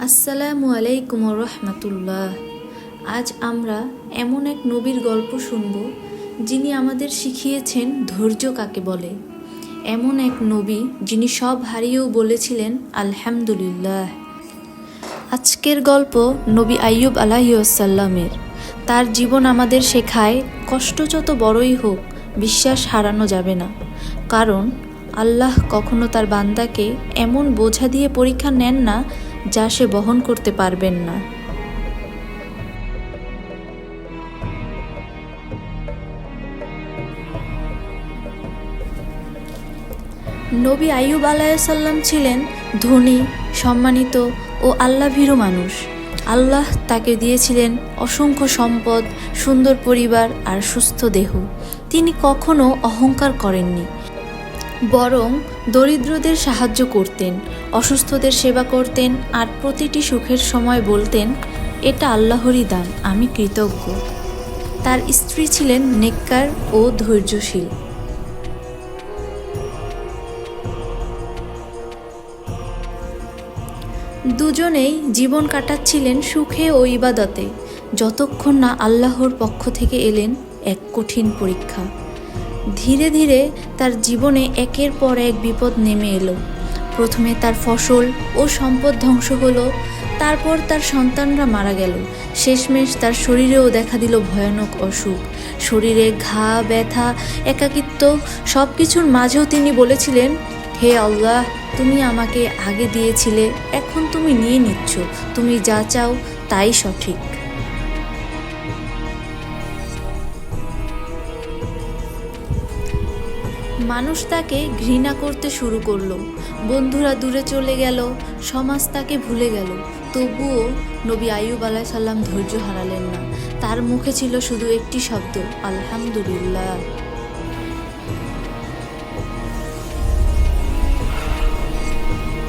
আসসালামু আলাইকুম রহমতুল্লাহ। আজ আমরা এমন এক নবীর গল্প শুনব, যিনি আমাদের শিখিয়েছেন ধৈর্য কাকে বলে। এমন এক নবী যিনি সব হারিয়েও বলেছিলেন, আলহামদুলিল্লাহ। আজকের গল্প নবী আইয়ুব আলাহিউসাল্লামের তার জীবন আমাদের শেখায়, কষ্ট যত বড়ই হোক, বিশ্বাস হারানো যাবে না। কারণ, আল্লাহ কখনো তার বান্দাকে এমন বোঝা দিয়ে পরীক্ষা নেন না যা সে বহন করতে পারবেন না। নবী আইয়ুব আলাইসাল্লাম ছিলেন ধনী, সম্মানিত ও আল্লাভীরু মানুষ। আল্লাহ তাকে দিয়েছিলেন অসংখ্য সম্পদ, সুন্দর পরিবার আর সুস্থ দেহ। তিনি কখনো অহংকার করেননি। বরং দরিদ্রদের সাহায্য করতেন, অসুস্থদের সেবা করতেন আর প্রতিটি সুখের সময় বলতেন, এটা আল্লাহরই দান, আমি কৃতজ্ঞ। তার স্ত্রী ছিলেন নেককার ও ধৈর্যশীল। দুজনেই জীবন কাটাচ্ছিলেন সুখে ও ইবাদতে, যতক্ষণ না আল্লাহর পক্ষ থেকে এলেন এক কঠিন পরীক্ষা। ধীরে ধীরে তার জীবনে একের পর এক বিপদ নেমে এলো। প্রথমে তার ফসল ও সম্পদ ধ্বংস হলো, তারপর তার সন্তানরা মারা গেল। শেষমেশ তার শরীরেও দেখা দিল ভয়ানক অসুখ। শরীরে ঘা, ব্যথা, একাকিত্ব সব কিছুর মাঝেও তিনি বলেছিলেন, হে আল্লাহ, তুমি আমাকে আগে দিয়েছিলে, এখন তুমি নিয়ে নিচ্ছ। তুমি যা চাও তাই সঠিক। মানুষ তাকে ঘৃণা করতে শুরু করল। বন্ধুরা দূরে চলে গেল, সমাজ তাকে ভুলে গেল। তবুও নবী আইয়ুব আলাহ সাল্লাম ধৈর্য হারালেন না। তার মুখে ছিল শুধু একটি শব্দ, আলহামদুলিল্লাহ।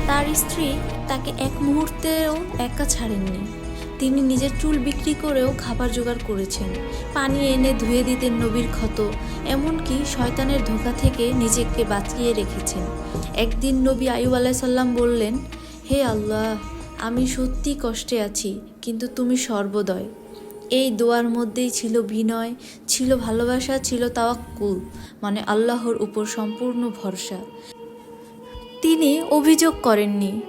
তার স্ত্রী তাকে এক মুহূর্তেও একা ছাড়েননি। তিনি নিজের চুল বিক্রি করেও খাবার জোগাড় করেছেন। পানি এনে ধুয়ে দিতেন নবীর ক্ষত, এমনকি শয়তানের ধোকা থেকে নিজেকে বাঁচিয়ে রেখেছেন। একদিন নবী আয়ুব আলাইসাল্লাম বললেন, হে আল্লাহ, আমি সত্যি কষ্টে আছি, কিন্তু তুমি সর্বদয়। এই দোয়ার মধ্যেই ছিল বিনয়, ছিল ভালোবাসা, ছিল তাওয়াক্কুল মানে আল্লাহর উপর সম্পূর্ণ ভরসা। তিনি অভিযোগ করেননি।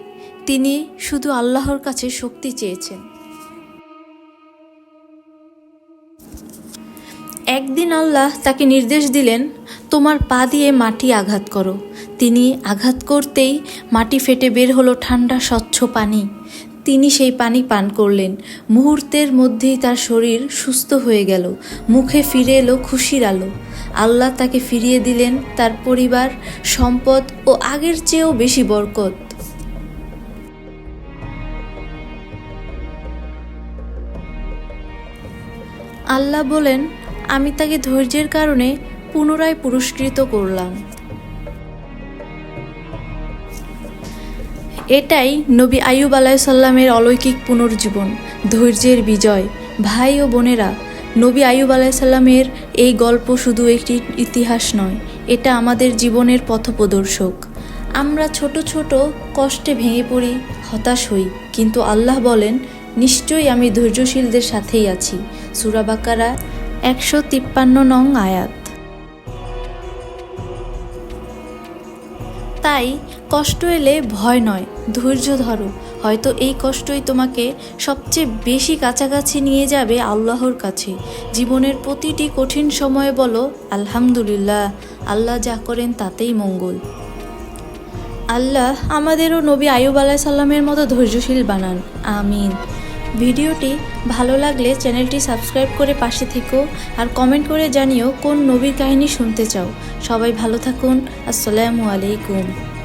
তিনি শুধু আল্লাহর কাছে শক্তি চেয়েছেন। একদিন আল্লাহ তাকে নির্দেশ দিলেন, তোমার পা দিয়ে মাটি আঘাত করো। তিনি আঘাত করতেই মাটি ফেটে বের হলো ঠান্ডা, স্বচ্ছ পানি। তিনি সেই পানি পান করলেন। মুহূর্তের মধ্যেই তার শরীর সুস্থ হয়ে গেল, মুখে ফিরে এলো খুশির আলো। আল্লাহ তাকে ফিরিয়ে দিলেন তার পরিবার, সম্পদ ও আগের চেয়েও বেশি বরকত। আল্লাহ বলেন আমি তাকে ধৈর্যের কারণে পুনরায় পুরস্কৃত করলাম। এটাই নবী আয়ুব আলাইসাল্লামের অলৌকিক পুনর্জীবন, ধৈর্যের বিজয়। ভাই ও বোনেরা, নবী আয়ুব আলাইসাল্লামের এই গল্প শুধু একটি ইতিহাস নয়, এটা আমাদের জীবনের পথপ্রদর্শক। আমরা ছোট ছোট কষ্টে ভেঙে পড়ি, হতাশ হই, কিন্তু আল্লাহ বলেন, নিশ্চয়ই আমি ধৈর্যশীলদের সাথেই আছি। সুরাবাকারা একশো তিপ্পান্ন নং আয়াত। তাই কষ্ট এলে ভয় নয়, ধৈর্য ধরো। হয়তো এই কষ্টই তোমাকে সবচেয়ে বেশি কাছাকাছি নিয়ে যাবে আল্লাহর কাছে। জীবনের প্রতিটি কঠিন সময়ে বলো, আলহামদুলিল্লাহ, আল্লাহ যা করেন তাতেই মঙ্গল। আল্লাহ আমাদেরও নবী আয়ুব আলাহ সাল্লামের মতো ধৈর্যশীল বানান। আমিন। ভিডিওটি ভালো লাগলে চ্যানেলটি সাবস্ক্রাইব করে পাশে থেকো আর কমেন্ট করে জানিও কোন নবীর কাহিনী শুনতে চাও। সবাই ভালো থাকুন। আসসালামু আলাইকুম।